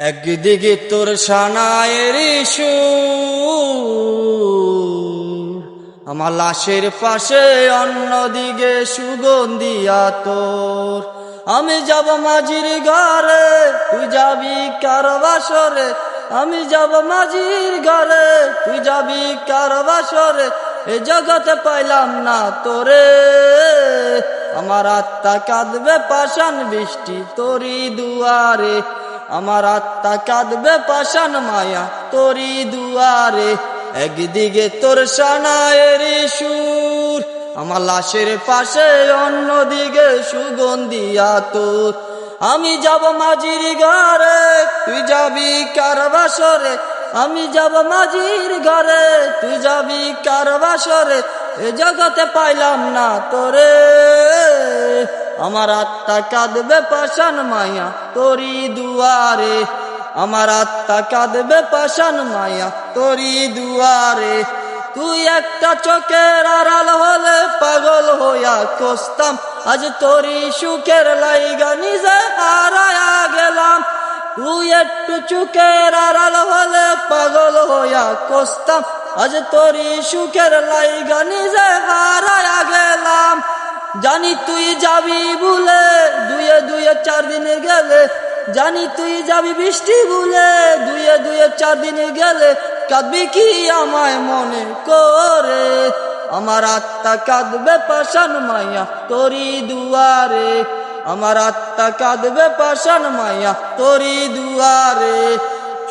একদিকে তোর সানায়ের আমার লাশের পাশে অন্যদিকে সুগন্ধিয়া তোর আমি যাব মাঝির ঘরে, তুই যাবি কার বাসরে? আমি যাব মাঝির ঘরে, তুই যাবি কার বাসরে? এ জগতে পাইলাম না তোরে। আমার আত্মা কাঁদবে পাষাণ বৃষ্টি তোরি দুয়ারে। আমার আত্মা কাঁদবে পাষাণ মায়া তোরি দুয়ারে। একদিকে তোর সানায়ের সুর, আমার লাশের পাশে অন্যদিকে সুগন্ধিয়া তোর আমি যাব মাঝির ঘরে, তুই যাবি কার বাসরে? আমি যাব মাঝির ঘরে, তুই যাবি কার বাসরে? এ জগতে পাইলাম না তোরে। আমার আত্মা কাঁদবে পাষাণ মায়া তোরি দুয়ারে। আমার আত্মা কাঁদবে পাষাণ মায়া তোরি দুয়ারে। তুই একটা চোখের আড়াল হলে পাগল হইয়া কস্তাম আজ তোরি সুখের লাইগা নিজে হারায়া গেলাম। তুই একটু চুকের আড়াল হলে পাগল হইয়া কস্তাম আজ তোরি সুখের লাইগা নিজে হারায়া গেলাম জানি তুই যাবি বলে, দুয়ে দুয়ে চার দিনে গেলে। জানি তুই যাবি বৃষ্টি বলে, দুয়ে দুয়ে চার দিনে গেলে। কাঁদবি কি আমায় মনে করে? আমার আত্মা কাঁদবে পাষাণ মাইয়া তোরি দুয়ারে। আমার আত্মা কাঁদবে পাষাণ মাইয়া তোরি দুয়ারে।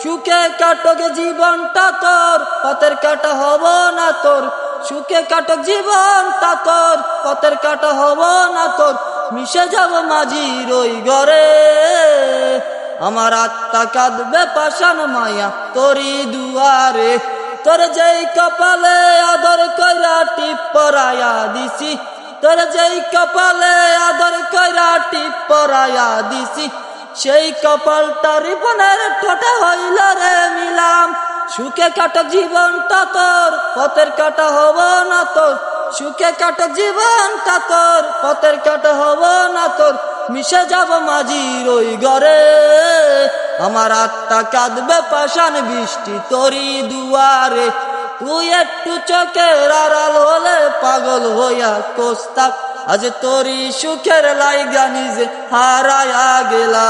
সুখে কাটক জীবনটা তোর, পথের কাটা হব না তোর। সুখে কাটক জীবনটা তোর, পথের কাটা হব না তোর। মিশে যাব মাঝির ওই ঘরে। আমার আত্মা কাঁদবে পাষাণ মায়া তোরি দুয়ারে। তোর যেই কপালে আদর কইরা টিপ পরায়া দিছি, তোর যেই কপালে আদর কইরা টিপ পরায়া দিছি সেই কপাল কপালটা রিপনের ঠোঁটে হইল রে মিলাম। সুখে কাটক জীবনটা তোর, পথের কাটা হব না তোর। সুখে কাটক জীবনটা তোর, পথের কাটা হব না তোর। মিশে যাব মাঝির ওই ঘরে। আমার আত্মা কাঁদবে পাষাণ বৃষ্টি তোরি দুয়ারে। তুই একটু চোখের আড়াল হলে পাগল হইয়া কোস্তাব আজ তোরি সুখের লাইগা নিজে হারায়া গেলা